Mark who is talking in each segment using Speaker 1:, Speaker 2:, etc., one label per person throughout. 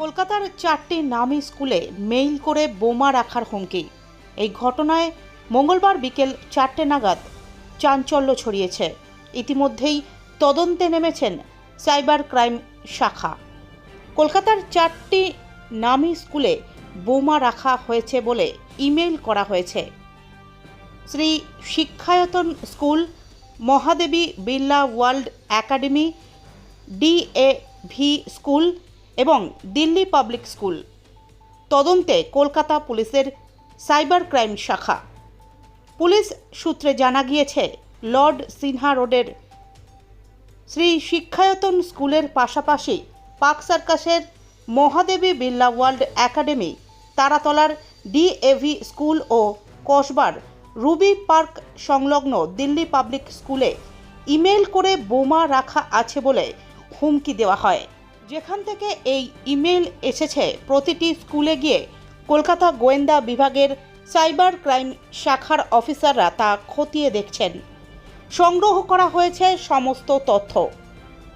Speaker 1: কলকাতার চারটি নামী স্কুলে মেইল করে বোমা রাখার হুমকি। এই ঘটনায় মঙ্গলবার বিকেল চারটে নাগাদ চাঞ্চল্য ছড়িয়েছে। ইতিমধ্যেই তদন্তে নেমেছেন সাইবার ক্রাইম শাখা। কলকাতার চারটি নামী স্কুলে বোমা রাখা হয়েছে বলে ইমেল করা হয়েছে। Shri Shikshayatan school, Mahadevi Birla World Academy, DAV school এবং দিল্লি পাবলিক স্কুল। তদন্তে কলকাতা পুলিশের সাইবার ক্রাইম শাখা। পুলিশ সূত্রে জানা গিয়েছে, লর্ড সিনহা রোডের শ্রী শিক্ষায়তন স্কুলের পাশাপাশি পার্ক সার্কাসের মহাদেবী বিড়লা ওয়ার্ল্ড একাডেমি, তারাতলার ডিএভি স্কুল ও কসবার রুবি পার্ক সংলগ্ন দিল্লি পাবলিক স্কুলে ইমেল করে বোমা রাখা আছে বলে হুমকি দেওয়া হয়। যেখান থেকে এই ইমেল এসেছে, প্রতিটি স্কুলে গিয়ে কলকাতা গোয়েন্দা বিভাগের সাইবার ক্রাইম শাখার অফিসাররা তা খতিয়ে দেখছেন। সংগ্রহ করা হয়েছে সমস্ত তথ্য।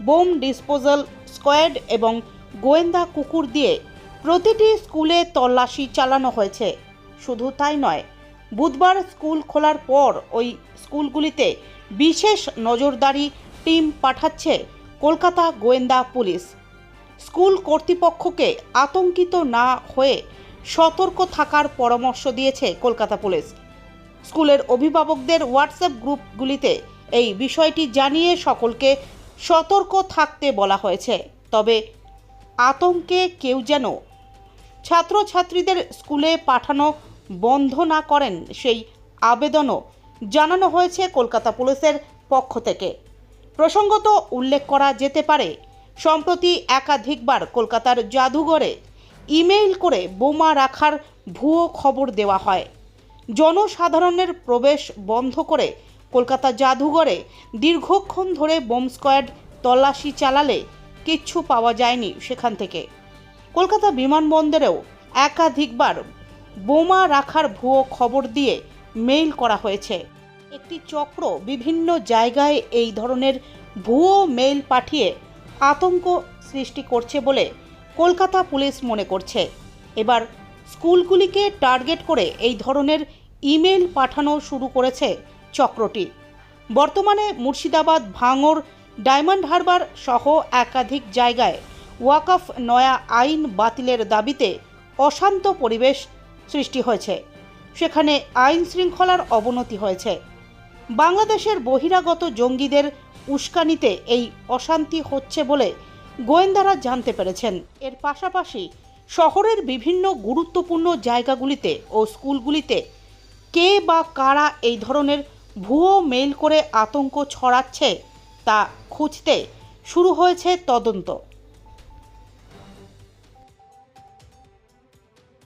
Speaker 1: বোম ডিসপোজাল স্কোয়াড এবং গোয়েন্দা কুকুর দিয়ে প্রতিটি স্কুলে তল্লাশি চালানো হয়েছে। শুধু তাই নয়, বুধবার স্কুল খোলার পর ওই স্কুলগুলিতে বিশেষ নজরদারি টিম পাঠাচ্ছে কলকাতা গোয়েন্দা পুলিশ। স্কুল কর্তৃপক্ষকে আতঙ্কিত না হয়ে সতর্ক থাকার পরামর্শ দিয়েছে কলকাতা পুলিশ। স্কুলের অভিভাবকদের হোয়াটসঅ্যাপ গ্রুপগুলিতে এই বিষয়টি জানিয়ে সকলকে সতর্ক থাকতে বলা হয়েছে। তবে আতঙ্কে কেউ যেন ছাত্রছাত্রীদের স্কুলে পাঠানো বন্ধ না করেন, সেই আবেদনও জানানো হয়েছে কলকাতা পুলিশের পক্ষ থেকে। প্রসঙ্গত উল্লেখ করা যেতে পারে সম্প্রতি একাধিকবার কলকাতার জাদুঘরে ইমেইল করে বোমা রাখার ভুয়ো খবর দেওয়া হয়। জনসাধারণের প্রবেশ বন্ধ করে কলকাতা জাদুঘরে দীর্ঘক্ষণ ধরে বোম স্কোয়াড তল্লাশি চালালে কিচ্ছু পাওয়া যায়নি সেখান থেকে। কলকাতা বিমানবন্দরেও একাধিকবার বোমা রাখার ভুয়ো খবর দিয়ে মেইল করা হয়েছে। একটি চক্র বিভিন্ন জায়গায় এই ধরনের ভুয়ো মেইল পাঠিয়ে আতঙ্ক সৃষ্টি করছে বলে কলকাতা পুলিশ মনে করছে। এবার স্কুলগুলিকে টার্গেট করে এই ধরনের ইমেল পাঠানো শুরু করেছে চক্রটি। বর্তমানে মুর্শিদাবাদ ভাঙর ডায়মন্ড হারবার সহ একাধিক জায়গায় ওয়াকফ নয়া আইন বাতিলের দাবিতে অশান্ত পরিবেশ সৃষ্টি হয়েছে। সেখানে আইন শৃঙ্খলার অবনতি হয়েছে। বাংলাদেশের বহিরাগত জঙ্গিদের উস্কানিতে এই অশান্তি হচ্ছে বলে গোয়েন্দারা জানতে পেরেছেন। এর পাশাপাশি শহরের বিভিন্ন গুরুত্বপূর্ণ জায়গাগুলিতে ও স্কুলগুলিতে কে বা কারা এই ধরনের ভুয়ো মেল করে আতঙ্ক ছড়াচ্ছে তা খুঁজতে শুরু হয়েছে তদন্ত।